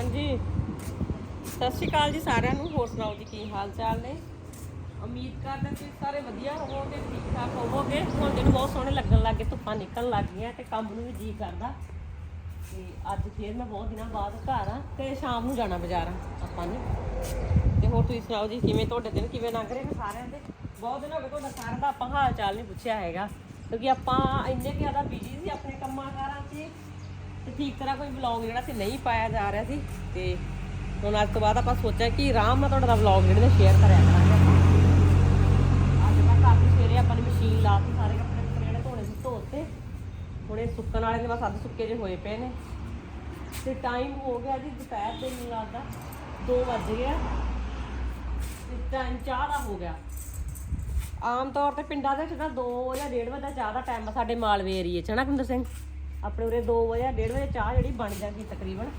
ਹਾਂਜੀ। ਸਤਿ ਸ਼੍ਰੀ ਅਕਾਲ ਜੀ ਸਾਰਿਆਂ ਨੂੰ। ਹੋਰ ਸੁਣਾਓ ਜੀ, ਕੀ ਹਾਲ ਚਾਲ ਨੇ? ਉਮੀਦ ਕਰਦਾ ਹਾਂ ਸਾਰੇ ਵਧੀਆ ਹੋਵੋਗੇ ਠੀਕ ਠਾਕ ਹੋਵੋਗੇ। ਹੁਣ ਦਿਨ ਬਹੁਤ ਸੋਹਣੇ ਲੱਗਣ ਲੱਗੇ ਧੁੱਪਾਂ ਨਿਕਲਣ ਲੱਗ ਗਈਆਂ ਤੇ ਕੰਮ ਨੂੰ ਵੀ ਜੀ ਕਰਦਾ। ਤੇ ਅੱਜ ਫੇਰ ਮੈਂ ਬਹੁਤ ਦਿਨਾਂ ਬਾਅਦ ਘਰ ਆ ਤੇ ਸ਼ਾਮ ਨੂੰ ਜਾਣਾ ਬਾਜ਼ਾਰ, ਆਪਾਂ ਨੇ। ਤੇ ਹੋਰ ਤੁਸੀਂ ਸੁਣਾਓ ਜੀ, ਕਿਵੇਂ ਤੁਹਾਡੇ ਦਿਨ ਕਿਵੇਂ ਲੰਘ ਰਹੇ ਨੇ ਸਾਰਿਆਂ ਦੇ? ਬਹੁਤ ਦਿਨ ਹੋ ਗਏ ਤੁਹਾਡਾ ਸਾਰਿਆਂ ਦਾ ਆਪਾਂ ਹਾਲ ਚਾਲ ਨਹੀਂ ਪੁੱਛਿਆ ਹੈਗਾ, ਕਿਉਂਕਿ ਆਪਾਂ ਇੰਨੇ ਕੁ ਜ਼ਿਆਦਾ ਬਿਜ਼ੀ ਸੀ ਆਪਣੇ ਕੰਮਾਂ ਕਾਰਾਂ 'ਚ। ਤੇ ਠੀਕ ਤਰ੍ਹਾਂ ਕੋਈ ਵਲੌਗ ਜਿਹੜਾ ਸੀ ਨਹੀਂ ਪਾਇਆ ਜਾ ਰਿਹਾ ਸੀ ਤੇ ਹੁਣ ਅੱਜ ਤੋਂ ਬਾਅਦ ਆਪਾਂ ਸੋਚਿਆ ਕਿ ਆਰਾਮ ਨਾਲ ਤੁਹਾਡੇ ਨਾਲ ਵਲੌਗ ਜਿਹੜੇ ਨੇ ਸ਼ੇਅਰ ਕਰਿਆ ਕਰਾਂਗੇ। ਅੱਜ ਮੈਂ ਕਾਫੀ ਸਵੇਰੇ ਆਪਾਂ ਨੇ ਮਸ਼ੀਨ ਲਾਤੀ ਸਾਰੇ ਕੱਪੜੇ ਕੁੱਪੜੇ ਜਿਹੜੇ ਧੋਣੇ ਸੀ ਧੋਤੇ। ਹੁਣ ਸੁੱਕਣ ਵਾਲੇ ਨੇ ਬਸ ਅੱਧ ਸੁੱਕੇ ਜੇ ਹੋਏ ਪਏ ਨੇ। ਤੇ ਟਾਈਮ ਹੋ ਗਿਆ ਜੀ ਦੁਪਹਿਰ ਦੇ ਮੈਨੂੰ ਲੱਗਦਾ 2 ਵੱਜ ਗਿਆ ਤੇ ਟਾਈਮ ਚਾਹ ਦਾ ਹੋ ਗਿਆ। ਆਮ ਤੌਰ ਤੇ ਪਿੰਡਾਂ ਦੇ ਵਿੱਚ ਨਾ 2 ਜਾਂ 1:30 ਵਜੇ ਚਾਹ ਦਾ ਟਾਈਮ ਸਾਡੇ ਮਾਲਵੇ ਏਰੀਏ 'ਚ ਹਨਾ ਕੁੰਦਰ ਸਿੰਘ? ਆਪਣੇ ਉਰੇ 2 ਵਜੇ ਜਾਂ 1:30 ਵਜੇ ਚਾਹ ਜਿਹੜੀ ਬਣ ਜਾਂਦੀ ਤਕਰੀਬਨ।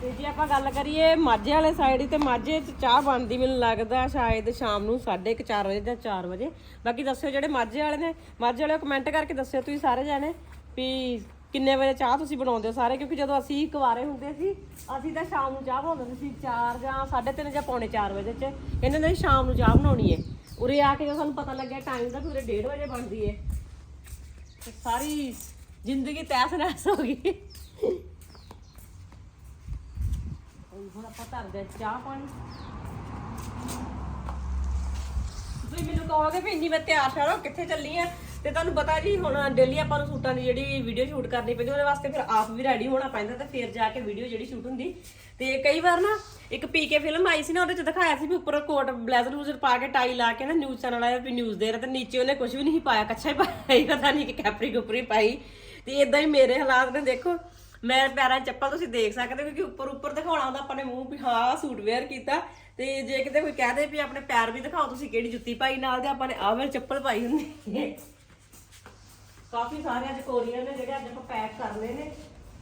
ਤੇ ਜੇ ਆਪਾਂ ਗੱਲ ਕਰੀਏ ਮਾਝੇ ਵਾਲੇ ਸਾਈਡ ਤੇ ਮਾਝੇ 'ਚ ਚਾਹ ਬਣਦੀ ਮੈਨੂੰ ਲੱਗਦਾ ਸ਼ਾਇਦ ਸ਼ਾਮ ਨੂੰ 4:30 4 ਵਜੇ ਜਾਂ 4 ਵਜੇ। ਬਾਕੀ ਦੱਸਿਓ ਜਿਹੜੇ ਮਾਝੇ ਵਾਲੇ ਨੇ, ਮਾਝੇ ਵਾਲੇ ਕਮੈਂਟ ਕਰਕੇ ਦੱਸਿਓ ਤੁਸੀਂ ਸਾਰੇ ਜਾਣੇ ਵੀ ਕਿੰਨੇ ਵਜੇ ਚਾਹ ਤੁਸੀਂ ਬਣਾਉਂਦੇ ਹੋ ਸਾਰੇ, ਕਿਉਂਕਿ ਜਦੋਂ ਅਸੀਂ ਕੁਵਾਰੇ ਹੁੰਦੇ ਸੀ, ਅਸੀਂ ਤਾਂ ਸ਼ਾਮ ਨੂੰ ਚਾਹ ਬਣਾਉਂਦੇ ਸੀ 4 ਜਾਂ 3:30 ਜਾਂ ਪੌਣੇ 4 ਵਜੇ 'ਚ। ਕਹਿੰਦੇ ਨੇ ਸ਼ਾਮ ਨੂੰ ਚਾਹ ਬਣਾਉਣੀ ਹੈ ਉਰੇ ਆ ਕੇ ਜਦੋਂ ਸਾਨੂੰ ਪਤਾ ਲੱਗਿਆ ਟਾਈਮ ਦਾ ਵੀ ਉਰੇ 1:30 ਵਜੇ ਬਣਦੀ ਹੈ ਸਾਰੀ ਜ਼ਿੰਦਗੀ ਤੈਸ ਨੈਸ ਹੋ ਗਈ। ਹੁਣ ਆਪਾਂ ਧਰਦੇ ਹਾਂ ਚਾਹ ਪਾਣੀ। ਤੁਸੀਂ ਮੈਨੂੰ ਕਹੋਗੇ ਵੀ ਇੰਨੀ ਮੈਂ ਤਿਆਰ ਸ਼ਾਰ ਹੋ ਕਿੱਥੇ ਚੱਲੀ ਆ? ਤੇ ਤੁਹਾਨੂੰ ਪਤਾ ਜੀ, ਹੁਣ ਡੇਲੀ ਆਪਾਂ ਨੂੰ ਸੂਟਾਂ ਦੀ ਜਿਹੜੀ ਵੀਡੀਓ ਸ਼ੂਟ ਕਰਨੀ ਪੈਂਦੀ, ਉਹਦੇ ਵਾਸਤੇ ਫਿਰ ਆਪ ਵੀ ਰੈਡੀ ਹੋਣਾ ਪੈਂਦਾ ਤੇ ਫਿਰ ਜਾ ਕੇ ਵੀਡੀਓ ਜਿਹੜੀ ਸ਼ੂਟ ਹੁੰਦੀ। ਤੇ ਕਈ ਵਾਰ ਨਾ, ਇੱਕ ਪੀਕੇ ਫਿਲਮ ਆਈ ਸੀ ਨਾ, ਉਹਦੇ ਚ ਦਿਖਾਇਆ ਸੀ ਵੀ ਉੱਪਰ ਕੋਟ ਬਲੇਜ਼ਰ ਬਲੂਜ਼ਰ ਪਾ ਕੇ ਟਾਈ ਲਾ ਕੇ ਨਾ ਨਿਊਜ਼ ਚੈਨਲ ਆਇਆ ਵੀ ਨਿਊਜ਼ ਦੇ ਰਿਹਾ ਤੇ ਨੀਚੇ ਉਹਨੇ ਕੁਝ ਵੀ ਨਹੀਂ ਪਾਇਆ, ਕੱਛਾ ਹੀ ਪਾਇਆ ਹੀ ਪਤਾ ਨਹੀਂ ਕਿ ਕੈਪਰੀ ਕੁਪਰੀ ਪਾਈ। ਤੇ ਇਦਾਂ ਹੀ ਮੇਰੇ ਹਾਲਾਤ ਨੇ, ਦੇਖੋ, ਮੈਂ ਪੈਰਾਂ 'ਚ ਚੱਪਲ ਤੁਸੀਂ ਦੇਖ ਸਕਦੇ ਹੋ, ਕਿਉਂਕਿ ਉੱਪਰ ਉੱਪਰ ਦਿਖਾਉਣਾ ਹੁੰਦਾ ਆਪਾਂ ਨੇ ਮੂੰਹ ਵੀ, ਹਾਂ, ਸੂਟ ਵੇਅਰ ਕੀਤਾ। ਤੇ ਜੇ ਕਿਤੇ ਕੋਈ ਕਹਿ ਵੀ ਆਪਣੇ ਪੈਰ ਵੀ ਦਿਖਾਓ, ਤੁਸੀਂ ਕਿਹੜੀ ਜੁੱਤੀ ਪਾਈ ਨਾਲ ਤੇ ਆਪਾਂ ਨੇ ਆਹ ਵਾਲੀ ਚੱਪਲ ਪਾਈ ਹੁੰਦੀ ਹੈ। ਕਾਫੀ ਸਾਰੇ ਅੱਜ ਕੋਰੀਅਰ ਨੇ ਜਿਹੜੇ ਅੱਜ ਆਪਾਂ ਪੈਕ ਕਰਨੇ ਨੇ,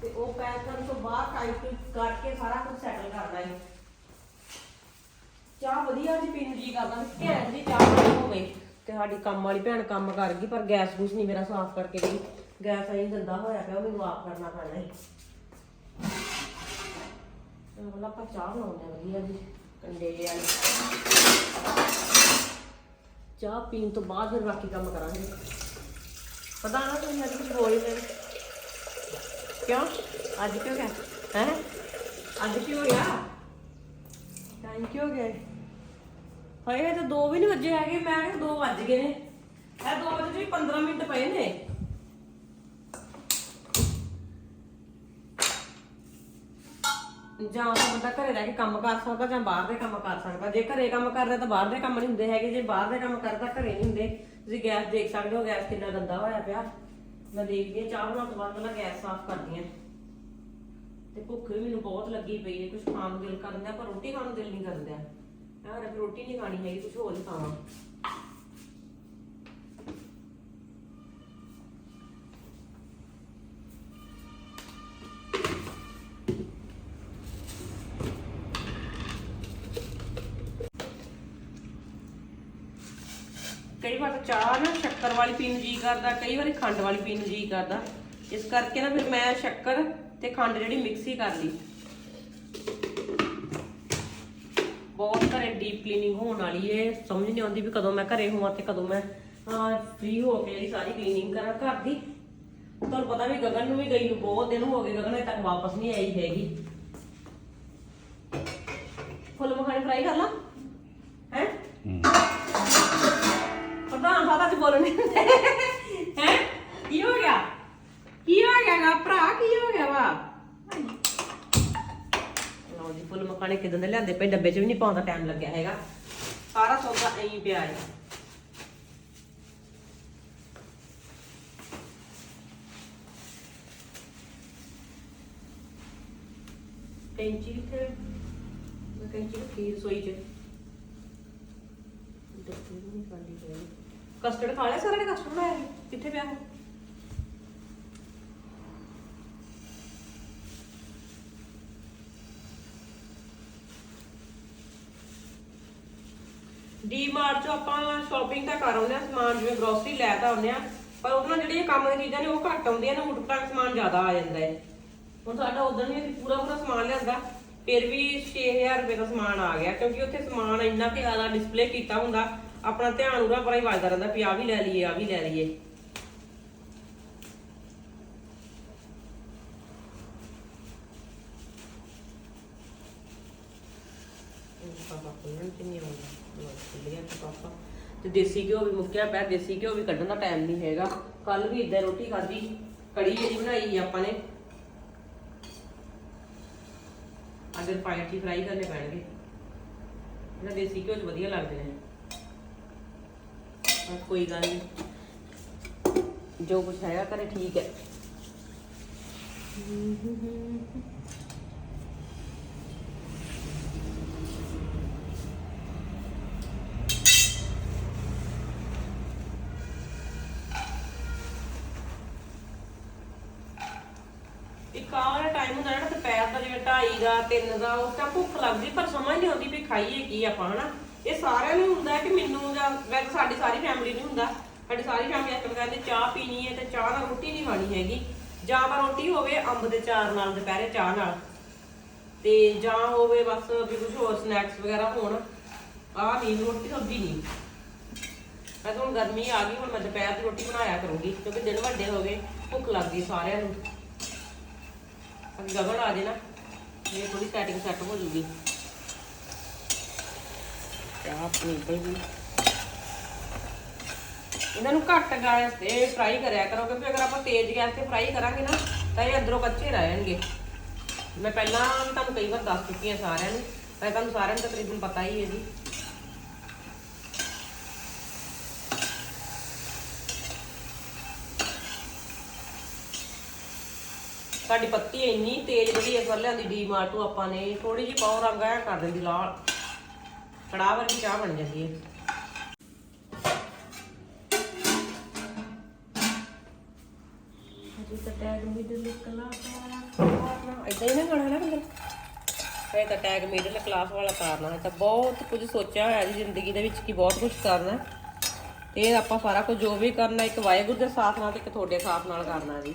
ਤੇ ਉਹ ਪੈਕ ਕਰਨ ਤੋਂ ਬਾਅਦ ਟਾਈਟ ਕਰਕੇ ਸਾਰਾ ਕੁਝ ਸੈਟਲ ਕਰਨਾ ਹੈ ਚਾਹ ਵਧੀਆ ਜੀ ਪੀਣ ਜੀ ਕਰਦਾ ਘੈਂਟ ਜੀ ਚਾਹ ਹੋਵੇ। ਤੇ ਸਾਡੀ ਕੰਮ ਵਾਲੀ ਭੈਣ ਕੰਮ ਕਰ ਗਈ, ਪਰ ਗੈਸ ਗੂਸ ਨਹੀਂ ਮੇਰਾ ਸਾਫ਼ ਕਰਕੇ ਗਈ। ਗੈਸ ਐਂ ਗੰਦਾ ਹੋਇਆ ਪਿਆ ਉਹ ਮੈਨੂੰ ਆਪ ਕਰਨਾ ਪੈਣਾ ਹੈ ਹੁਣ ਆਪਾਂ ਚਾਹ ਬਣਾਉਂਦੇ ਹਾਂ, ਵਧੀਆ ਜੀ, ਕੰਡੇ ਵਾਲੀ। ਚਾਹ ਪੀਣ ਤੋਂ ਬਾਅਦ ਫਿਰ ਬਾਕੀ ਕੰਮ ਕਰਾਂਗੇ। ਪਤਾ ਨਾ ਤੁਸੀਂ ਅੱਜ ਕੁਝ ਬੋਲ ਹੀ? ਨਹੀਂ ਕਿਉਂ? ਅੱਜ ਕਿਉਂ ਗਿਆ? ਹੈ? ਅੱਜ ਕਿਉਂ ਗਿਆ? ਟਾਈਮ ਕਿਉਂ ਗਿਆ? ਹਾਏ, ਇਹ ਤਾਂ 2 ਵੀ ਨਹੀਂ ਵੱਜੇ ਹੈਗੇ, ਮੈਂ ਕਿਹਾ 2 ਵੱਜ ਗਏ ਨੇ। ਇਹ 2 ਵਜੇ ਵੀ 15 ਮਿੰਟ ਪਏ ਨੇ। ਜਾਂ ਤਾਂ ਬੰਦਾ ਘਰੇ ਰਹਿ ਕੇ ਕੰਮ ਕਰ ਸਕਦਾ ਜਾਂ ਬਾਹਰ ਦੇ ਕੰਮ ਕਰ ਸਕਦਾ। ਜੇ ਘਰੇ ਕੰਮ ਕਰਦਾ ਤਾਂ ਬਾਹਰ ਦੇ ਕੰਮ ਨਹੀਂ ਹੁੰਦੇ ਹੈਗੇ। ਜੇ ਬਾਹਰ ਦੇ ਕੰਮ ਕਰਦਾ ਘਰੇ ਨਹੀਂ ਹੁੰਦੇ। ਤੁਸੀਂ ਗੈਸ ਦੇਖ ਸਕਦੇ ਹੋ, ਗੈਸ ਕਿੰਨਾ ਗੰਦਾ ਹੋਇਆ ਪਿਆ। ਮੈਂ ਦੇਖਦੀ ਹਾਂ, ਚਾਹ ਬਣਾਉਣ ਤੋਂ ਬਾਅਦ ਪਹਿਲਾਂ ਗੈਸ ਸਾਫ਼ ਕਰਦੀ ਹਾਂ। ਤੇ ਭੁੱਖ ਵੀ ਮੈਨੂੰ ਬਹੁਤ ਲੱਗੀ ਪਈ ਹੈ। ਕੁਝ ਖਾਣ ਨੂੰ ਦਿਲ ਕਰਦਾ, ਪਰ ਰੋਟੀ ਖਾਣ ਨੂੰ ਦਿਲ ਨਹੀਂ ਕਰਦਾ। ਮੈਂ ਰੋਟੀ ਨਹੀਂ ਖਾਣੀ ਹੈਗੀ ਕੁਝ ਹੋਰ ਹੀ ਖਾਵਾਂ। ਕਈ ਵਾਰ ਤਾਂ ਚਾਹ ਨਾ ਸ਼ੱਕਰ ਵਾਲੀ ਪੀਣ ਨੂੰ ਜੀ ਕਰਦਾ, ਕਈ ਵਾਰੀ ਖੰਡ ਵਾਲੀ ਪੀਣ ਜੀ ਕਰਦਾ। ਇਸ ਕਰਕੇ ਨਾ ਫਿਰ ਮੈਂ ਸ਼ੱਕਰ ਤੇ ਖੰਡ ਜਿਹੜੀ ਮਿਕਸ ਹੀ ਕਰ ਲਈ। ਬਹੁਤ ਘਰੇ ਡੀਪ ਕਲੀਨਿੰਗ ਹੋਣ ਵਾਲੀ ਏ। ਸਮਝ ਨਹੀਂ ਆਉਂਦੀ ਵੀ ਕਦੋਂ ਮੈਂ ਘਰੇ ਹੋਵਾਂ ਤੇ ਕਦੋਂ ਮੈਂ ਫ੍ਰੀ ਹੋ ਕੇ ਜਿਹੜੀ ਸਾਰੀ ਕਲੀਨਿੰਗ ਕਰਾਂ ਘਰ ਦੀ। ਤੁਹਾਨੂੰ ਪਤਾ ਵੀ ਗਗਨ ਨੂੰ ਵੀ ਗਈ ਨੂੰ ਬਹੁਤ ਦਿਨ ਹੋ ਗਏ, ਗਗਨ ਅਜੇ ਤੱਕ ਵਾਪਸ ਨਹੀਂ ਆਈ ਹੈਗੀ। ਫੁੱਲ ਮਖਾਣੇ ਫਰਾਈ ਕਰ ਲਾ? ਹੈ। ਪ੍ਰਧਾਨ ਸਾਹਿਬ ਅੱਜ ਬੋਲਣ ਨਹੀਂ ਦਿੰਦੇ। ਹੈ? ਕੀ ਹੋ ਗਿਆ? ਕੀ ਹੋ ਗਿਆ ਗਾ ਭਰਾ? ਕੀ ਹੋ ਗਿਆ ਵਾ? ਲਓ ਜੀ, ਫੁੱਲ ਮਖਾਣੇ ਕਿਦਾਂ ਦੇ ਲਿਆਂਦੇ ਪਏ, ਡੱਬੇ 'ਚ ਵੀ ਨਹੀਂ ਪਾਉਂਦਾ ਟਾਈਮ ਲੱਗਿਆ ਹੈਗਾ। ਸਾਰਾ ਸੌਦਾ ਐਂ ਹੀ ਪਿਆ ਹੈ ਕੈਂਚੀ ਕਿੱਥੇ ਮੈਂ ਕੈਂਚੀ ਰੱਖੀ ਰਸੋਈ 'ਚ। ਡੱਬੇ ਵੀ ਨਹੀਂ ਖਾਲੀ ਪਏ ਕਸਟਰਡ ਖਾ ਲਿਆ ਸਾਰਿਆਂ ਨੇ? ਕਸਟਰਡ ਬਣਾਇਆ ਸੀ? ਕਿੱਥੇ ਪਿਆ ਉਹ? ਡੀਮਾਰਟ ਚੋਂ ਆਪਾਂ ਸ਼ਾਪਿੰਗ ਤਾਂ ਕਰ ਆਉਂਦੇ ਆ ਸਮਾਨ ਜਿਵੇਂ ਗਰੋਸਰੀ ਲੈ ਤਾਂ ਆਉਂਦੇ ਆ ਪਰ ਉਹਨਾਂ ਜਿਹੜੀਆਂ ਕੰਮ ਦੀਆਂ ਚੀਜ਼ਾਂ ਨੇ ਉਹ ਘੱਟ ਆਉਂਦੀਆਂ ਨੇ ਉਟਪਟਾਕ ਸਮਾਨ ਜ਼ਿਆਦਾ ਆ ਜਾਂਦਾ ਹੈ। ਹੁਣ ਸਾਡਾ ਉਦੋਂ ਵੀ ਅਸੀਂ ਪੂਰਾ ਪੂਰਾ ਸਮਾਨ ਲਿਆਂਦਾ, ਫਿਰ ਵੀ 6000 ਰੁਪਏ ਦਾ ਸਮਾਨ ਆ ਗਿਆ, ਕਿਉਂਕਿ ਉੱਥੇ ਸਮਾਨ ਇੰਨਾ ਕਿ ਜ਼ਿਆਦਾ ਡਿਸਪਲੇ ਕੀਤਾ ਹੁੰਦਾ ਆਪਣਾ ਧਿਆਨ ਉਰਾ ਪਰਾਂ ਹੀ ਵੱਜਦਾ ਰਹਿੰਦਾ ਵੀ ਆ ਵੀ ਲੈ ਲਈਏ ਆ ਵੀ ਲੈ ਲਈਏ। ਪਾਪਾ ਕੋਲਣ ਤੇ ਨਹੀਂ ਆਉਂਦਾ ਖੁੱਲ ਗਿਆ ਤੇ ਪਾਪਾ। ਤੇ ਦੇਸੀ ਘਿਓ ਵੀ ਮੁੱਕਿਆ ਪਿਆ, ਦੇਸੀ ਘਿਓ ਵੀ ਕੱਢਣ ਦਾ ਟਾਈਮ ਨਹੀਂ ਹੈਗਾ। ਕੱਲ ਵੀ ਇਦਾਂ ਰੋਟੀ ਖਾਧੀ, ਕੜੀ ਜਿਹੜੀ ਬਣਾਈ ਆਪਾਂ ਨੇ। ਅੱਜ ਰਿਫਾਈਨਡ ਚ ਫਰਾਈ ਕਰਨੇ ਪੈਣਗੇ। ਇਹਨਾਂ ਦੇਸੀ ਘਿਓ ਚ ਵਧੀਆ ਲੱਗਦੇ ਨੇ। ਬਸ ਕੋਈ ਗੱਲ ਨਹੀਂ ਜੋ ਕੁਛ ਹੈਗਾ ਕਰੇ, ਠੀਕ ਹੈ। ਇੱਕ ਆਹ ਟਾਈਮ ਹੁੰਦਾ ਨਾ, ਦੁਪਹਿਰ ਦਾ ਜਿਵੇਂ 2:30 ਦਾ 3 ਦਾ ਉਸ ਟਾਈਮ ਭੁੱਖ ਲੱਗਦੀ, ਪਰ ਸਮਝ ਨਹੀਂ ਆਉਂਦੀ ਵੀ ਖਾਈਏ ਕੀ ਆਪਾਂ, ਹਨਾ? ਸਾਰਿਆਂ ਨੂੰ ਹੁੰਦਾ ਕਿ ਮੈਨੂੰ ਜਾਂ ਵੈਸੇ ਸਾਡੀ ਸਾਰੀ ਫੈਮਿਲੀ ਨੂੰ ਹੁੰਦਾ। ਸਾਡੀ ਸਾਰੀ ਫੈਮਿਲੀ ਇਸ ਕਹਿੰਦੇ ਚਾਹ ਪੀਣੀ ਹੈ ਤੇ ਚਾਹ ਨਾਲ ਰੋਟੀ ਨਹੀਂ ਖਾਣੀ ਹੈਗੀ। ਜਾਂ ਤਾਂ ਰੋਟੀ ਹੋਵੇ ਅੰਬ ਦੇ ਚਾਰ ਨਾਲ, ਦੁਪਹਿਰੇ ਚਾਹ ਨਾਲ। ਤੇ ਜਾਂ ਹੋਵੇ ਬਸ ਵੀ ਕੁਝ ਹੋਰ ਸਨੈਕਸ ਵਗੈਰਾ ਹੋਣ, ਆਹ ਨਹੀਂ, ਰੋਟੀ ਸਬਜ਼ੀ ਨਹੀਂ। ਮੈਂ ਹੁਣ ਗਰਮੀ ਆ ਗਈ, ਹੁਣ ਮੈਂ ਦੁਪਹਿਰ ਦੀ ਰੋਟੀ ਬਣਾਇਆ ਕਰੂੰਗੀ, ਕਿਉਂਕਿ ਦਿਨ ਵੱਡੇ ਹੋ ਗਏ, ਭੁੱਖ ਲੱਗ ਗਈ ਸਾਰਿਆਂ ਨੂੰ। ਅਬ ਗਗਨ ਆ ਜੇ ਨਾ, ਇਹ ਥੋੜੀ ਸੈਟਿੰਗ ਸੈੱਟ ਹੋ ਜੂਗੀ। ਚਾਹ ਆਪਣੀ ਬਈ ਇਹਨਾਂ ਨੂੰ ਘੱਟ ਗੈਸ ਤੇ ਫਰਾਈ ਕਰਿਆ ਕਰੋ, ਕਿਉਂਕਿ ਅਗਰ ਆਪਾਂ ਤੇਜ਼ ਗੈਸ ਤੇ ਫਰਾਈ ਕਰਾਂਗੇ ਨਾ, ਤਾਂ ਇਹ ਅੰਦਰੋਂ ਕੱਚੇ ਰਹਿ ਜਾਣਗੇ। ਮੈਂ ਪਹਿਲਾਂ ਵੀ ਤੁਹਾਨੂੰ ਕਈ ਵਾਰ ਦੱਸ ਚੁੱਕੀ ਹਾਂ ਸਾਰਿਆਂ ਨੂੰ ਤਾਂ ਤੁਹਾਨੂੰ ਸਾਰਿਆਂ ਨੂੰ ਤਕਰੀਬਨ ਪਤਾ ਹੀ ਹੈ ਜੀ। ਸਾਡੀ ਪੱਤੀ ਇੰਨੀ ਤੇਜ਼ ਜਿਹੜੀ ਇਸ ਵਾਰ ਲਿਆਂਦੀ, ਡੀ ਮਾਰਟ ਆਪਾਂ ਨੇ ਥੋੜੀ ਜਿਹੀ ਪਾਉ ਰੰਗ ਆਇਆ ਕਰ ਦਿੰਦੀ ਲਾਲ। ਕੜਾਹ ਵਰਗੀ ਚਾਹ ਬਣ ਜਾਂਦੀ ਹੈ ਅਜੀ ਤਾਂ ਟੈਗ ਮਿਡਲ ਕਲਾਸ ਵਾਲਾ ਇਦਾਂ ਹੀ ਨਾ ਗਾਣਾ ਨਾ ਬੰਦਾ। ਫੇ ਤਾਂ ਟੈਗ ਮਿਡਲ ਕਲਾਸ ਵਾਲਾ ਕਰਨਾ ਹੈ ਤਾਂ ਬਹੁਤ ਕੁਝ ਸੋਚਿਆ ਹੋਇਆ ਜੀ ਜ਼ਿੰਦਗੀ ਦੇ ਵਿੱਚ ਕਿ ਬਹੁਤ ਕੁਝ ਕਰਨਾ। ਤੇ ਇਹ ਆਪਾਂ ਸਾਰਾ ਕੁਝ ਜੋ ਵੀ ਕਰਨਾ ਇੱਕ ਵਾਹਿਗੁਰੂ ਦੇ ਸਾਥ ਨਾਲ ਤੇ ਇੱਕ ਤੁਹਾਡੇ ਸਾਥ ਨਾਲ ਕਰਨਾ ਜੀ।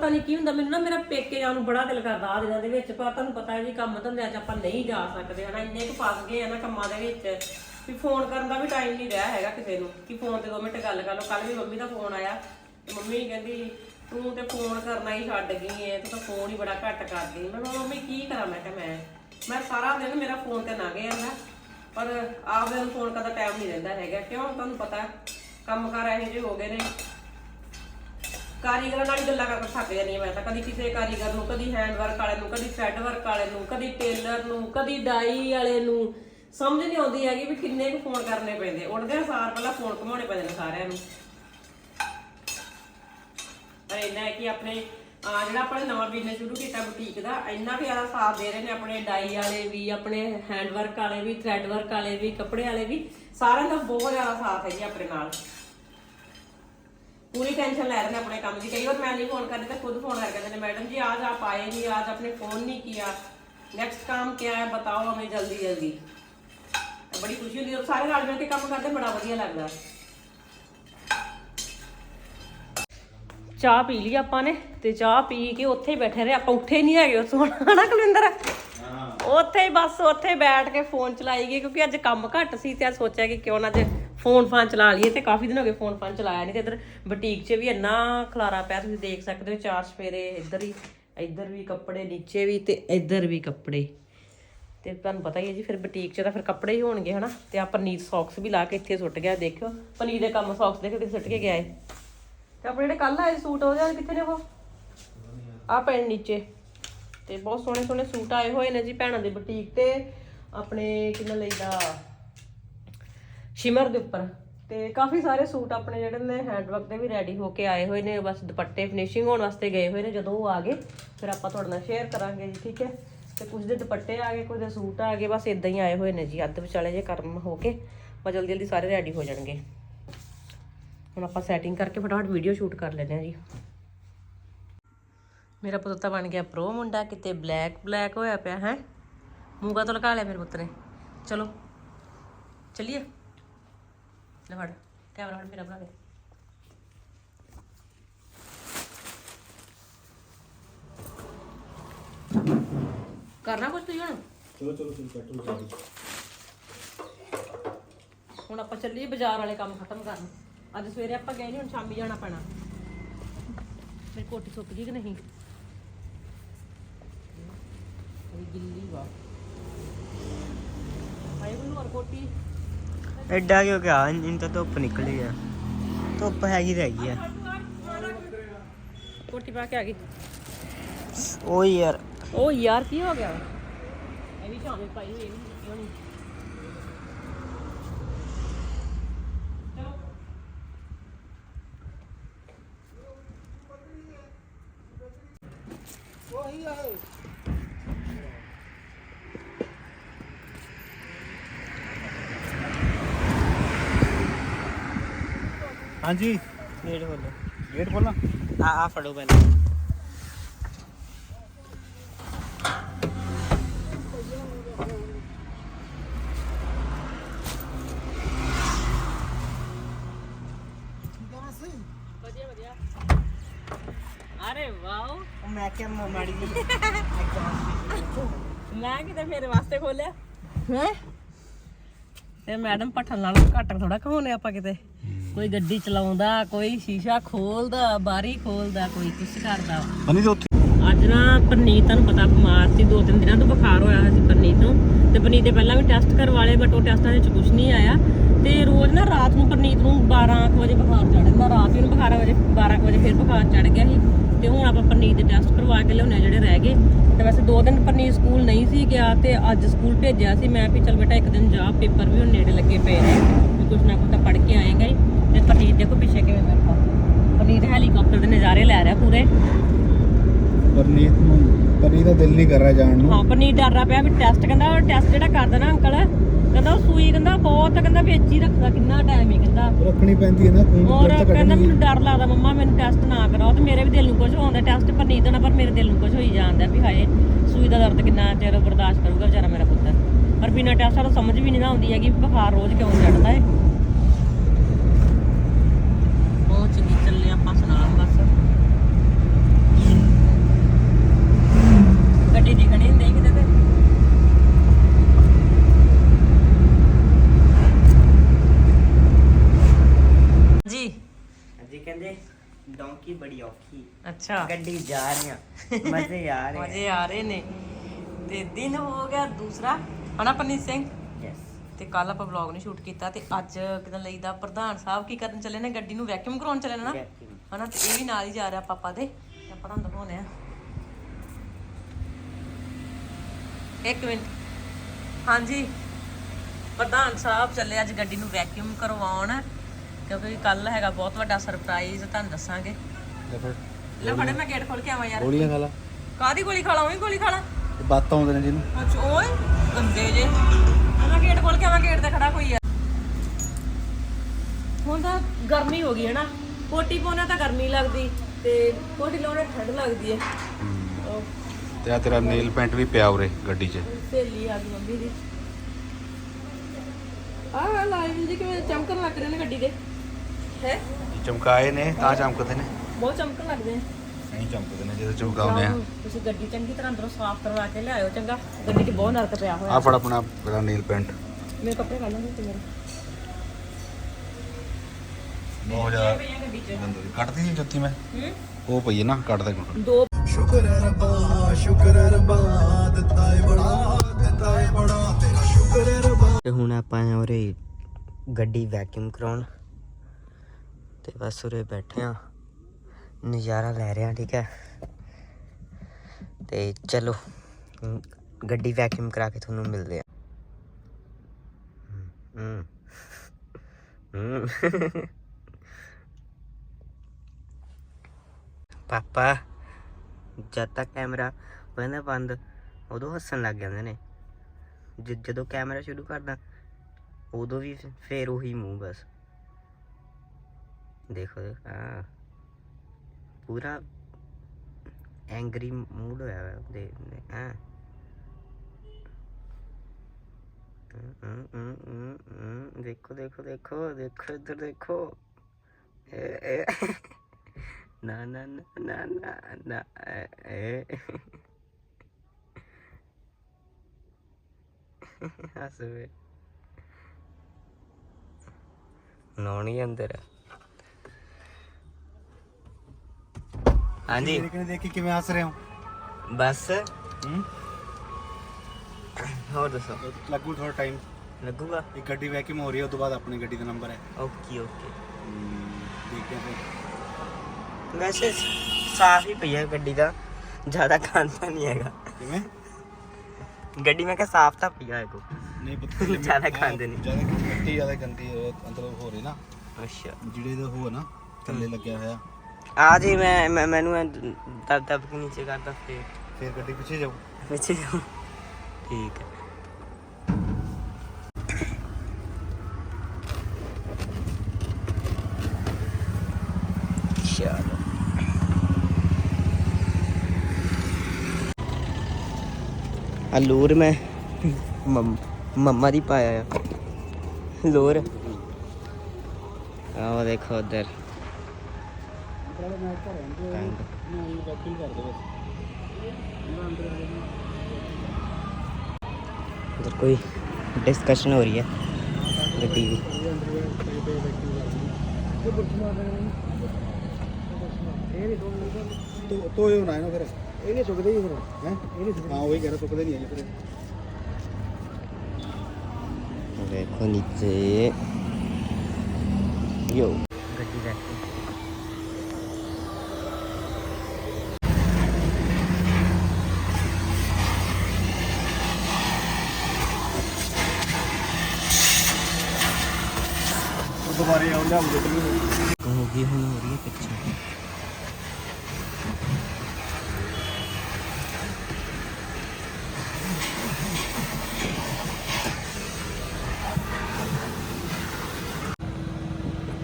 ਪਤਾ ਨਹੀਂ ਕੀ ਹੁੰਦਾ, ਮੈਨੂੰ ਨਾ ਮੇਰਾ ਪੇਕੇ ਜਾਣ ਨੂੰ ਬੜਾ ਦਿਲ ਕਰਦਾ ਆ ਦਿਨਾਂ ਦੇ ਵਿੱਚ, ਪਰ ਤੁਹਾਨੂੰ ਪਤਾ ਹੈ ਜੀ ਕੰਮ ਧੰਦਿਆਂ 'ਚ ਆਪਾਂ ਨਹੀਂ ਜਾ ਸਕਦੇ ਹਨਾ, ਇੰਨੇ ਕੁ ਫਸ ਗਏ ਆ ਨਾ ਕੰਮਾਂ ਦੇ ਵਿੱਚ, ਵੀ ਫੋਨ ਕਰਨ ਦਾ ਵੀ ਟਾਈਮ ਨਹੀਂ ਰਿਹਾ ਹੈਗਾ ਕਿਸੇ ਨੂੰ, ਕਿ ਫੋਨ ਤੇ 2 ਮਿੰਟ ਗੱਲ ਕਰ ਲਓ ਕੱਲ ਵੀ ਮੰਮੀ ਦਾ ਫੋਨ ਆਇਆ, ਤੇ ਮੰਮੀ ਕਹਿੰਦੀ, ਤੂੰ ਤੇ ਫੋਨ ਕਰਨਾ ਹੀ ਛੱਡ ਗਈ ਏ, ਤੂੰ ਤਾਂ ਫੋਨ ਹੀ ਬੜਾ ਘੱਟ ਕਰਦੀ ਮੈਂ ਕਿਹਾ, ਮੰਮੀ, ਕੀ ਕਰਾਂ? ਮੈਂ ਕਿਹਾ, ਮੈਂ ਮੈਂ ਸਾਰਾ ਦਿਨ ਮੇਰਾ ਫੋਨ ਤੇ ਨਾ ਗਿਆ ਜਾਂਦਾ, ਪਰ ਆਪਦੇ ਨੂੰ ਫੋਨ ਕਰਨ ਦਾ ਟਾਈਮ ਨਹੀਂ ਰਹਿੰਦਾ ਹੈਗਾ, ਕਿਉਂ? ਤੁਹਾਨੂੰ ਪਤਾ, ਕੰਮ ਕਾਰ ਇਹੋ ਜਿਹੇ ਹੋ ਗਏ ਨੇ। ਕਾਰੀਗਰਾਂ ਨਾਲ ਹੀ ਗੱਲਾਂ ਕਰਕੇ ਥੱਕ ਜਾਂਦੀ ਹਾਂ ਮੈਂ ਤਾਂ। ਕਦੀ ਕਿਸੇ ਕਾਰੀਗਰ ਨੂੰ, ਕਦੀ ਹੈਂਡ ਵਰਕ ਵਾਲੇ ਨੂੰ, ਕਦੀ ਥ੍ਰੈਡ ਵਰਕ ਵਾਲੇ ਨੂੰ, ਕਦੀ ਟੇਲਰ ਨੂੰ, ਕਦੀ ਡਾਈ ਵਾਲੇ ਨੂੰ। ਸਮਝ ਨਹੀਂ ਆਉਂਦੀ ਹੈਗੀ ਵੀ ਕਿੰਨੇ ਕੁ ਫੋਨ ਕਰਨੇ ਪੈਂਦੇ। ਉੱਠਦੇ ਸਾਰ ਪਹਿਲਾਂ ਫੋਨ ਘਮਾਉਣੇ ਪੈਂਦੇ ਨੇ ਸਾਰਿਆਂ ਨੂੰ। ਪਰ ਇੰਨਾ ਹੈ ਕਿ ਆਪਣੇ, ਆ ਜਿਹੜਾ ਆਪਾਂ ਨਵਾਂ ਬਿਜ਼ਨਸ ਸ਼ੁਰੂ ਕੀਤਾ ਬੁਟੀਕ ਦਾ, ਇੰਨਾ ਕੁ ਜ਼ਿਆਦਾ ਸਾਥ ਦੇ ਰਹੇ ਨੇ ਆਪਣੇ ਡਾਈ ਵਾਲੇ ਵੀ, ਆਪਣੇ ਹੈਂਡ ਵਰਕ ਵਾਲੇ ਵੀ ਥ੍ਰੈਡ ਵਰਕ ਵਾਲੇ ਵੀ, ਕੱਪੜੇ ਵਾਲੇ ਵੀ। ਸਾਰਿਆਂ ਦਾ ਬਹੁਤ ਜ਼ਿਆਦਾ ਸਾਥ ਹੈ ਜੀ ਆਪਣੇ ਨਾਲ। पूरी टेंशन ले रहे हैं अपने काम की कई बार मैं नहीं फोन करती तो खुद फोन करके कहते मैडम जी आज आप आए नहीं आज आपने फोन नहीं किया नेक्स्ट काम क्या है बताओ हमें जल्दी जल्दी तो बड़ी खुशी होती है और सारे रल मिल के काम करते बड़ा ਵਧੀਆ ਲੱਗਦਾ ਚਾਹ ਪੀ ਲਈ ਆਪਾਂ ਨੇ ਤੇ ਚਾਹ ਪੀ ਕੇ ਉੱਥੇ ਹੀ ਬੈਠੇ ਰਹੇ ਆਪਾਂ ਉੱਠੇ ਨਹੀਂ ਹੈਗੇ ਉਸ ਹਣਾ ਕੁਲਿੰਦਰ ਉੱਥੇ ਹੀ ਬਸ ਉੱਥੇ ਹੀ ਬੈਠ ਕੇ ਫੋਨ ਚਲਾਈ ਗਏ ਕਿਉਂਕਿ ਅੱਜ ਕੰਮ ਘੱਟ ਸੀ ਤੇ ਅੱਜ ਸੋਚਿਆ ਕਿ ਕਿਉਂ ਨਾ ਅੱਜ ਫੋਨ ਫਾਨ ਚਲਾ ਲਈਏ ਤੇ ਕਾਫੀ ਦਿਨ ਹੋ ਗਏ ਫੋਨ ਫਾਨ ਚਲਾਇਆ ਨਹੀਂ ਤੇ ਇਧਰ ਬੁਟੀਕ 'ਚ ਵੀ ਇੰਨਾ ਖਲਾਰਾ ਪਿਆ, ਤੁਸੀਂ ਦੇਖ ਸਕਦੇ ਹੋ, ਚਾਰ ਸਫੇਰੇ ਇੱਧਰ ਹੀ, ਇੱਧਰ ਵੀ ਕੱਪੜੇ, ਨੀਚੇ ਵੀ ਤੇ ਇੱਧਰ ਵੀ ਕੱਪੜੇ। ਤੇ ਤੁਹਾਨੂੰ ਪਤਾ ਹੀ ਹੈ ਜੀ, ਫਿਰ ਬੁਟੀਕ 'ਚ ਤਾਂ ਫਿਰ ਕੱਪੜੇ ਹੀ ਹੋਣਗੇ, ਹਨਾ? ਤੇ ਆ ਪਨੀਰ ਸੌਕਸ ਵੀ ਲਾ ਕੇ ਇੱਥੇ ਸੁੱਟ ਗਿਆ, ਦੇਖਿਓ। ਪਨੀਰ ਦੇ ਕੰਮ ਸੌਕਸ ਦੇ ਕਿੱਥੇ ਸੁੱਟ ਕੇ ਗਿਆ ਏ ਤੇ ਆਪਣੇ ਜਿਹੜੇ ਕੱਲ ਆਏ ਸੂਟ, ਉਹ ਜਾਂ ਕਿੱਥੇ ਨੇ ਉਹ? ਆ ਪੈਣ ਨੀਚੇ। ਤੇ ਬਹੁਤ ਸੋਹਣੇ ਸੋਹਣੇ ਸੂਟ ਆਏ ਹੋਏ ਨੇ ਜੀ ਭੈਣਾਂ ਦੇ ਬੁਟੀਕ ਤੇ। ਆਪਣੇ ਕਿੰਨਾ ਲਈਦਾ? ਸ਼ਿਮਰ ਦੇ ਉੱਪਰ। ਤੇ ਕਾਫੀ ਸਾਰੇ ਸੂਟ ਆਪਣੇ ਜਿਹੜੇ ਨੇ ਹੈਂਡਵਰਕ ਦੇ ਵੀ ਰੈਡੀ ਹੋ ਕੇ ਆਏ ਹੋਏ ਨੇ, ਬਸ ਦੁਪੱਟੇ ਫਿਨਿਸ਼ਿੰਗ ਹੋਣ ਵਾਸਤੇ ਗਏ ਹੋਏ ਨੇ, ਜਦੋਂ ਉਹ ਆ ਗਏ, ਫਿਰ ਆਪਾਂ ਤੁਹਾਡੇ ਨਾਲ ਸ਼ੇਅਰ ਕਰਾਂਗੇ ਜੀ, ਠੀਕ ਹੈ? ਤੇ ਕੁਝ ਦੇ ਦੁਪੱਟੇ ਆ ਗਏ, ਕੁਝ ਦੇ ਸੂਟ ਆ ਗਏ, ਬਸ ਇਦਾਂ ਹੀ ਆਏ ਹੋਏ ਨੇ ਜੀ, ਅੱਧ ਵਿਚਾਲੇ ਜੇ ਕਰਮ ਹੋ ਕੇ, ਬਸ ਜਲਦੀ ਜਲਦੀ ਸਾਰੇ ਰੈਡੀ ਹੋ ਜਾਣਗੇ। ਹੁਣ ਆਪਾਂ ਸੈਟਿੰਗ ਕਰਕੇ ਫਟਾਫਟ ਵੀਡੀਓ ਸ਼ੂਟ ਕਰ ਲੈਂਦੇ ਹਾਂ ਜੀ। ਮੇਰਾ ਪੁੱਤ ਤਾਂ ਬਣ ਗਿਆ ਪ੍ਰੋ ਮੁੰਡਾ, ਕਿਤੇ ਬਲੈਕ ਬਲੈਕ ਹੋਇਆ ਪਿਆ, ਹੈ? ਮੂੰਗਾ ਤੋਂ ਲਗਾ ਲਿਆ ਮੇਰੇ ਪੁੱਤ ਨੇ? ਚਲੋ, ਚਲਿਏ। ਲੈ ਫੜ ਕੈਮਰਾ ਫੜ ਮੇਰਾ ਬਣਾ ਦੇ। ਕਰਨਾ ਕੁਝ ਤੁਸੀਂ ਚਲੋ ਚਲੋ ਤੁਸੀਂ ਬੈਠੋ ਜਾਓ ਹੁਣ ਆਪਾਂ ਚੱਲੀਏ ਬਾਜ਼ਾਰ ਵਾਲੇ ਕੰਮ ਖਤਮ ਕਰਨ। ਅੱਜ ਸਵੇਰੇ ਆਪਾਂ ਗਏ ਨਹੀਂ ਹੁਣ ਸ਼ਾਮੀ ਜਾਣਾ ਪੈਣਾ। ਮੇਰੀ ਕੋਟੀ ਸੁੱਕ ਗਈ ਕਿ ਨਹੀਂ? ਇਹ ਗਿੱਲੀ ਵਾ। ਹਾਏ ਬੰਨੂ ਕੋਟੀ ਐਡਾ ਕਿਉਂ ਗਿਆ ਇਨ ਤਾਂ ਧੁੱਪ ਨਿਕਲੀ ਆ। ਧੁੱਪ ਹੈਗੀ ਰਹਿ ਗਈ ਆ। ਕੋਟੀ ਪਾ ਕੇ ਆ ਗਈ। ਓ ਯਾਰ। ਉਹ ਯਾਰ ਕੀ ਹੋ ਗਿਆ? ਇਹ ਵੀ ਪਾਈ ਹੋਈ ਹਾਂਜੀ। ਗੇਟ ਖੋਲੋ ਗੇਟ ਖੋਲਣਾ ਆ ਆ ਫੜੋ ਪਹਿਲਾਂ। ਅਰੇ ਵਾਓ। ਮੈਂ ਕਿਹਾ ਮਾੜੀ ਜੀ ਮੈਂ ਕਿਤੇ ਮੇਰੇ ਵਾਸਤੇ ਖੋਲਿਆ? ਹੈ? ਤੇ ਮੈਡਮ ਪਠਣ ਨਾਲ ਘੱਟ ਥੋੜਾ ਕਹਾਉਨੇ ਆਪਾਂ ਕਿਤੇ? ਕੋਈ ਗੱਡੀ ਚਲਾਉਂਦਾ ਕੋਈ ਸ਼ੀਸ਼ਾ ਖੋਲਦਾ ਬਾਰੀ ਖੋਲਦਾ ਕੋਈ ਕੁਛ ਕਰਦਾ। ਬਣੀ ਤੇ ਉੱਥੇ ਅੱਜ ਨਾ ਪਰਨੀਤ ਤੁਹਾਨੂੰ ਪਤਾ ਬਿਮਾਰ ਸੀ ਦੋ ਤਿੰਨ ਦਿਨਾਂ ਤੋਂ ਬੁਖਾਰ ਹੋਇਆ ਸੀ ਪਰਨੀਤ ਨੂੰ। ਤੇ ਪਰਨੀਤ ਦੇ ਪਹਿਲਾਂ ਵੀ ਟੈਸਟ ਕਰਵਾ ਲਏ ਬਟ ਉਹ ਟੈਸਟਾਂ ਵਿੱਚ ਕੁਝ ਨਹੀਂ ਆਇਆ। ਤੇ ਰੋਜ਼ ਨਾ ਰਾਤ ਨੂੰ ਪਰਨੀਤ ਨੂੰ 12 ਕੁ ਵਜੇ ਬੁਖਾਰ ਚੜ੍ਹਦਾ ਰਾਤ ਨੂੰ ਬੁਖਾਰ ਵਜੇ 12 ਕੁ ਵਜੇ ਫਿਰ ਬੁਖਾਰ ਚੜ ਗਿਆ ਸੀ। ਤੇ ਹੁਣ ਆਪਾਂ ਪਰਨੀਤ ਦੇ ਟੈਸਟ ਕਰਵਾ ਕੇ ਲਿਆਉਣੇ ਜਿਹੜੇ ਰਹਿ ਗਏ। ਤੇ ਵੈਸੇ ਦੋ ਦਿਨ ਪਰਨੀਤ ਸਕੂਲ ਨਹੀਂ ਸੀ ਗਿਆ ਤੇ ਅੱਜ ਸਕੂਲ ਭੇਜਿਆ ਸੀ। ਮੈਂ ਵੀ ਚਲ ਬੇਟਾ ਇੱਕ ਦਿਨ ਜਾ ਪੇਪਰ ਵੀ ਹੁਣ ਨੇੜੇ ਲੱਗੇ ਪਏ ਨੇ। ਵੀ ਕੁਝ ਨਾ ਕੁਝ ਤਾਂ ਪੜ੍ਹ ਕੇ ਆਏਗਾ ਹੀ। ਤੇ ਪਰਨੀਤ ਦੇਖੋ ਪਿੱਛੇ ਕਿਵੇਂ ਬੈਠਾ ਪਰਨੀਤ ਹੈਲੀਕਾਪਟਰ ਦੇ ਨਜ਼ਾਰੇ ਲੈ ਰਿਹਾ ਪੂਰੇ। ਪਰਨੀਤ ਨੂੰ ਪਰਨੀਤ ਦਾ ਦਿਲ ਨਹੀਂ ਕਰ ਰਿਹਾ ਜਾਣ ਨੂੰ। ਹਾਂ ਪਨੀਰ ਡਰ ਰਿਹਾ ਪਿਆ ਵੀ ਟੈਸਟ ਕਹਿੰਦਾ ਟੈਸਟ ਜਿਹੜਾ ਕਰਦਾ ਨਾ ਅੰਕਲ ਕਹਿੰਦਾ ਉਹ ਸੂਈ ਕਹਿੰਦਾ ਬਹੁਤ ਕਹਿੰਦਾ ਵਿੱਚ ਹੀ ਰੱਖਦਾ ਕਿੰਨਾ ਟਾਈਮ ਹੀ ਕਹਿੰਦਾ। ਰੱਖਣੀ ਪੈਂਦੀ ਹੈ ਨਾ ਖੂਨ ਦੀ ਔਰ ਕਹਿੰਦਾ ਮੈਨੂੰ ਡਰ ਲੱਗਦਾ ਮੰਮਾ ਮੈਨੂੰ ਟੈਸਟ ਨਾ ਕਰਾਓ ਤੇ ਮੇਰੇ ਵੀ ਦਿਲ ਨੂੰ ਕੁਝ ਹੋਉਂਦਾ ਟੈਸਟ ਪਰਨੀਤ ਨਾ ਪਰ ਮੇਰੇ ਦਿਲ ਨੂੰ ਕੁਝ ਹੋਈ ਜਾਂਦਾ ਵੀ ਹਾਏ ਸੂਈ ਦਾ ਦਰਦ ਕਿੰਨਾ ਚਿਰ ਬਰਦਾਸ਼ਤ ਕਰੂਗਾ ਵਿਚਾਰਾ ਮੇਰਾ ਪੁੱਤਰ ਪਰ ਬਿਨਾਂ ਟੈਸਟ ਤੋਂ ਸਮਝ ਵੀ ਨਹੀਂ ਨਾ ਆਉਂਦੀ ਹੈਗੀ ਬੁਖਾਰ ਰੋਜ਼ ਕਿਉਂ ਚੜਦਾ ਹੈ ਪਹੁੰਚ ਗਈ ਚੱਲੇ ਆਪਾਂ ਸੁਨਾਮ ਬਸ ਗੱਡੀ ਦਿਖਣੀ ਨਹੀਂ ਦੇਈ ਕਿਤੇ ਤੇ। ਜੀ। ਜੀ ਕਹਿੰਦੇ ਡੌਂਕੀ ਬੜੀ ਔਖੀ। ਅੱਛਾ। ਗੱਡੀ ਜਾ ਰਹੀਆਂ ਮਜ਼ੇ ਆ ਰਹੇ ਮਜ਼ੇ ਆ ਰਹੇ ਨੇ। ਤੇ ਦਿਨ ਹੋ ਗਿਆ ਦੂਸਰਾ। ਹਨਾ ਪਨੀਤ ਸਿੰਘ? ਯੈਸ ਤੇ ਕੱਲ ਆਪਾਂ ਵਲੌਗ ਨਹੀਂ ਸ਼ੂਟ ਕੀਤਾ ਤੇ ਅੱਜ ਕਿਦਾਂ ਲਈਦਾ ਪ੍ਰਧਾਨ ਸਾਹਿਬ ਕੀ ਕਰਨ ਚੱਲੇ ਨੇ? ਗੱਡੀ ਨੂੰ ਵੈਕਿਊਮ ਕਰਾਉਣ ਚੱਲੇ ਨੇ ਨਾ? ਹਨਾ ਤੇ ਇਹ ਵੀ ਨਾਲ ਹੀ ਜਾ ਰਿਹਾ ਪਾਪਾ ਦੇ। ਆਪਾਂ ਤੁਹਾਨੂੰ ਦਿਖਾਉਣੇ ਆ ਇੱਕ ਮਿੰਟ। ਹਾਂਜੀ। ਪ੍ਰਧਾਨ ਸਾਹਿਬ ਚੱਲੇ ਅੱਜ ਗੱਡੀ ਨੂੰ ਵੈਕਿਊਮ ਕਰਵਾਉਣ ਕਿਉਂਕਿ ਕੱਲ ਹੈਗਾ ਬਹੁਤ ਵੱਡਾ ਸਰਪ੍ਰਾਈਜ਼ ਤੁਹਾਨੂੰ ਦੱਸਾਂਗੇ। ਲੈ ਫੜੇ। ਮੈਂ ਗੇਟ ਖੋਲ ਕੇ ਆਵਾਂ ਯਾਰ। ਗੋਲੀਆਂ ਖਾ ਲਾ। ਕਾਦੀ ਗੋਲੀ ਖਾ ਲਾ? ਉਹੀ ਗੋਲੀ ਖਾ ਲਾ। ਤੇ ਬਾਤਾਂ ਆਉਂਦੇ ਨੇ ਜਿਹਨੂੰ। ਅੱਛਾ ਓਏ ਗੰਦੇ ਜੇ। ਮੈਂ ਗੇਟ ਖੋਲ ਕੇ ਆਵਾਂ ਗੇਟ ਤੇ ਖੜਾ ਕੋਈ ਆ ਹੁਣ ਤਾਂ ਗਰਮੀ ਹੋ ਗਈ ਹੈ ਨਾ। ਕੋਟੀ ਪਾਉਣਾ ਤਾਂ ਗਰਮੀ ਲੱਗਦੀ ਤੇ ਕੋਟੀ ਲਾਉਣਾ ਠੰਡ ਲੱਗਦੀ ਹੈ। ਤੇ ਆ ਤੇਰਾ ਨੇਲ ਪੈਂਟ ਵੀ ਪਿਆ ਉਰੇ ਗੱਡੀ 'ਚ। ਸਹੇਲੀ ਆ ਗਈ ਮੰਮੀ ਦੀ। ਆਹ ਲਾਈਵ ਜੀ ਕਿਵੇਂ ਚਮਕਣ ਲੱਗ ਰਹੇ ਨੇ ਗੱਡੀ ਦੇ। ਹੈ? ਚਮਕਾਏ ਨੇ ਤਾਂ ਚਮਕਦੇ ਨੇ। ਬਹੁਤ ਚਮਕਣ ਲੱਗਦੇ ਨੇ। ਨਹੀਂ ਚਮਕਦੇ ਨੇ ਜਦੋਂ ਚਮਕਾਉਂਦੇ ਆ। ਤੁਸੀਂ ਗੱਡੀ ਚੰਗੀ ਤਰ੍ਹਾਂ ਅੰਦਰੋਂ ਸਾਫ਼ ਕਰਵਾ ਕੇ ਲਿਆਇਓ ਚੰਗਾ। ਗੱਡੀ 'ਚ ਬਹੁਤ ਨਰਕ ਪਿਆ ਹੋਇਆ। ਆ ਫੜ ਆਪਣਾ ਤੇਰਾ ਨੇਲ ਪੈਂਟ। ਮੇਰੇ ਕੱਪੜੇ ਕੱਢ ਲੈਂਦੇ ਤੇ ਮੇਰੇ। ਬਹੁਤ ਜ਼ਿਆਦਾ ਪਈਆਂ ਗੱਡੀ 'ਚ? ਗੰਦੀ ਕੱਟਦੀ ਸੀ ਜੁੱਤੀ ਮੈਂ। ਹੂੰ? ਉਹ ਪਈ ਹੈ ਨਾ ਕੱਟ ਦੇ ਕੋਲ। ਦੋ ਸ਼ੁਕਰ ਰੱਬਾ ਸ਼ੁਕਰ ਰੱਬਾ, ਦਿੱਤਾ ਏ ਬੜਾ, ਦਿੱਤਾ ਏ ਬੜਾ, ਤੇਰਾ ਸ਼ੁਕਰ ਰੱਬਾ। ਤੇ ਹੁਣ ਆਪਾਂ ਆਏ ਉਰੇ ਗੱਡੀ ਵੈਕਿਊਮ ਕਰਾਉਣ। ਤੇ ਬਸ ਉਰੇ ਬੈਠੇ ਆ ਨਜ਼ਾਰਾ ਲੈ ਰਹੇ ਆ ਠੀਕ ਹੈ। ਤੇ ਚਲੋ ਗੱਡੀ ਵੈਕਿਊਮ ਕਰਾ ਕੇ ਤੁਹਾਨੂੰ ਮਿਲਦੇ ਆ ਹਮ ਹਮ ਪਾਪਾ। ਜਦ ਤੱਕ ਕੈਮਰਾ ਹੋ, ਬੰਦ, ਉਦੋਂ ਹੱਸਣ ਲੱਗ ਜਾਂਦੇ ਨੇ। ਜਦੋਂ ਕੈਮਰਾ ਸ਼ੁਰੂ ਕਰਦਾ, ਉਦੋਂ ਵੀ ਫ- ਫੇਰ ਉਹੀ ਮੂੰਹ ਬਸ। ਦੇਖੋ, ਹਾਂ। ਪੂਰਾ ਐਂਗਰੀ ਮੂਡ ਹੋਇਆ ਹੋਇਆ ਦੇ ਹਾਂ। ਦੇਖੋ ਦੇਖੋ ਦੇਖੋ ਦੇਖੋ, ਇੱਧਰ ਦੇਖੋ। Na na na na na na eh. eh. ਹੱਸ ਵੇ। ਨੌਣੀ ਅੰਦਰ। ਹਾਂਜੀ। ਲੇਕਿਨ ਦੇਖ ਕੇ ਕਿਵੇਂ ਹੱਸ ਰਹੇ ਹੋ? ਬਸ। ਹੂੰ? ਹੋਰ ਦੱਸੋ। ਲੱਗੂ ਥੋੜਾ ਟਾਈਮ ਲੱਗੂਗਾ। ਇੱਕ ਗੱਡੀ ਵੈਕਿਊਮ ਹੋ ਰਹੀ ਹੈ ਉਸ ਤੋਂ ਬਾਅਦ ਆਪਣੀ ਗੱਡੀ ਦਾ ਨੰਬਰ ਹੈ। Okay okay. ਦੇਖਦੇ ਹਾਂ ਫਿਰ। ਵੈਸੇ ਸਾਫ਼ ਹੀ ਪਈ ਹੈ ਗੱਡੀ ਦਾ ਜ਼ਿਆਦਾ ਖਾਂਦਾ ਨਹੀਂ ਹੈਗਾ। ਕਿਵੇਂ? ਗੱਡੀ ਮੈਂ ਕਿਹਾ ਸਾਫ਼ ਤਾਂ ਪਈ ਹੈ ਕੋ ਨਹੀਂ ਪਤਾ ਜ਼ਿਆਦਾ ਖਾਂਦੇ ਨਹੀਂ। ਜ਼ਿਆਦਾ ਮਿੱਟੀ ਜ਼ਿਆਦਾ ਗੰਦੀ ਅੰਦਰ ਹੋ ਰਹੀ ਨਾ। ਅੱਛਾ। ਜਿਹੜੇ ਦਾ ਹੋ ਨਾ ਥੱਲੇ ਲੱਗਿਆ ਹੋਇਆ। ਆ ਜੀ ਮੈਂ ਮੈਨੂੰ ਦਬ ਦਬ ਕੇ ਨੀਚੇ ਕਰਦਾ ਫੇਰ। ਫਿਰ ਗੱਡੀ ਪਿੱਛੇ ਜਾਓ ਪਿੱਛੇ ਜਾਓ ਠੀਕ ਹੈ। लूर मैं। मम्मा दी पाया है। लूर। आओ देखो उधर। उधर कोई डिस्कशन हो रही है। गड्डी तो तो ना है ना फिर। ਇਹ ਨਹੀਂ ਚੁੱਕਦੇ ਹੀ ਫਿਰ ਹੈ? ਇਹ ਨਹੀਂ ਹਾਂ ਉਹੀ ਕਹਿ ਰਿਹਾ ਚੁੱਕਦੇ ਨਹੀਂ ਹੈ ਫਿਰ। ਦੇਖੋ ਨੀਚੇ। ਯੋ। ਗੱਡੀ ਦਾ ਉਹ ਦੁਬਾਰੇ ਆਉਂ ਲਿਆ ਮੁੰਡੇ ਨੂੰ ਹੋ ਗਈ ਹੁਣ ਹੋ ਰਹੀ ਹੈ ਪਿੱਛੇ।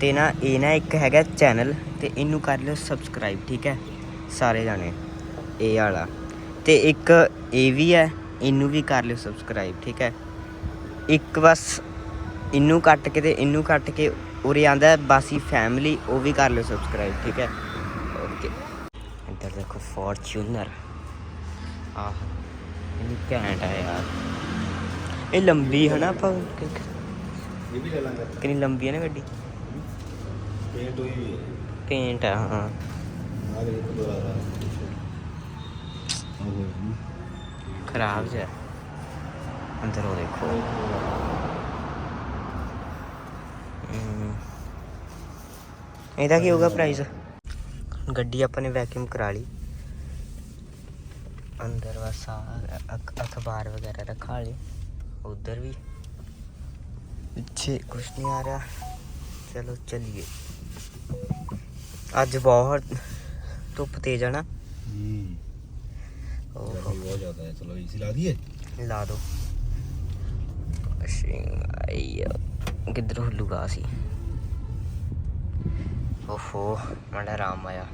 ਤੇ ਨਾ ਇਹ ਨਾ ਇੱਕ ਹੈਗਾ ਚੈਨਲ ਤੇ ਇਹਨੂੰ ਕਰ ਲਿਓ ਸਬਸਕ੍ਰਾਈਬ ਠੀਕ ਹੈ? ਸਾਰੇ ਜਾਣੇ, ਇਹ ਵਾਲਾ। ਤੇ ਇੱਕ ਇਹ ਵੀ ਹੈ, ਇਹਨੂੰ ਵੀ ਕਰ ਲਿਓ ਸਬਸਕ੍ਰਾਈਬ ਠੀਕ ਹੈ? ਇੱਕ ਬਸ ਇਹਨੂੰ ਕੱਟ ਕੇ ਤੇ ਇਹਨੂੰ ਕੱਟ ਕੇ ਉਰੇ ਆਂਦਾ ਬਾਸੀ ਫੈਮਿਲੀ ਉਹ ਵੀ ਕਰ ਲਿਓ ਸਬਸਕ੍ਰਾਈਬ ਠੀਕ ਹੈ? ਓਕੇ ਇੱਧਰ ਦੇਖੋ ਫੋਰਚੂਨਰ ਆਹ ਇਹ ਘੈਂਟ ਹੈ ਯਾਰ। ਇਹ ਲੰਬੀ ਹੈ ਨਾ ਆਪਾਂ ਇਹ ਵੀ ਲੈ ਲਾਂਗੇ ਕਿੰਨੀ ਲੰਬੀ ਹੈ ਨਾ ਗੱਡੀ? ਇਹ ਤੋਂ ਹੀ। ਪੇਂਟ ਆ ਹਾਂ। ਆ ਦੇ ਖਰਾਬ ਜਿਹਾ। ਅੰਦਰ ਉਹ ਦੇਖੋ ਹਮ। ਇਹਦਾ ਕੀ ਹੋਗਾ ਪ੍ਰਾਈਸ ਗੱਡੀ ਆਪਾਂ ਨੇ ਵੈਕਿਊਮ ਕਰਾ ਲਈ। ਅੰਦਰ ਅਖ- ਅਖਬਾਰ ਵਗੈਰਾ ਰਖਾ ਲਈ ਉਧਰ ਵੀ। ਪਿੱਛੇ ਕੁਛ ਨਹੀਂ ਆ ਰਿਹਾ। ਚਲੋ ਚਲੀਏ। ਅੱਜ ਬਹੁਤ ਧੁੱਪ ਤੇਜ਼ ਆ ਨਾ। ਹੂੰ। ਓਹੋ। ਗਰਮੀ ਬਹੁਤ ਜ਼ਿਆਦਾ ਹੈ ਚਲੋ ਏਸੀ ਲਾ ਦਈਏ। ਲਾ ਦੋ। ਆਈਓ ਕਿੱਧਰ ਹੁੱਲੂਗਾ ਸੀ ਓਹੋ ਮਾੜਾ ਆਰਾਮ ਆਇਆ।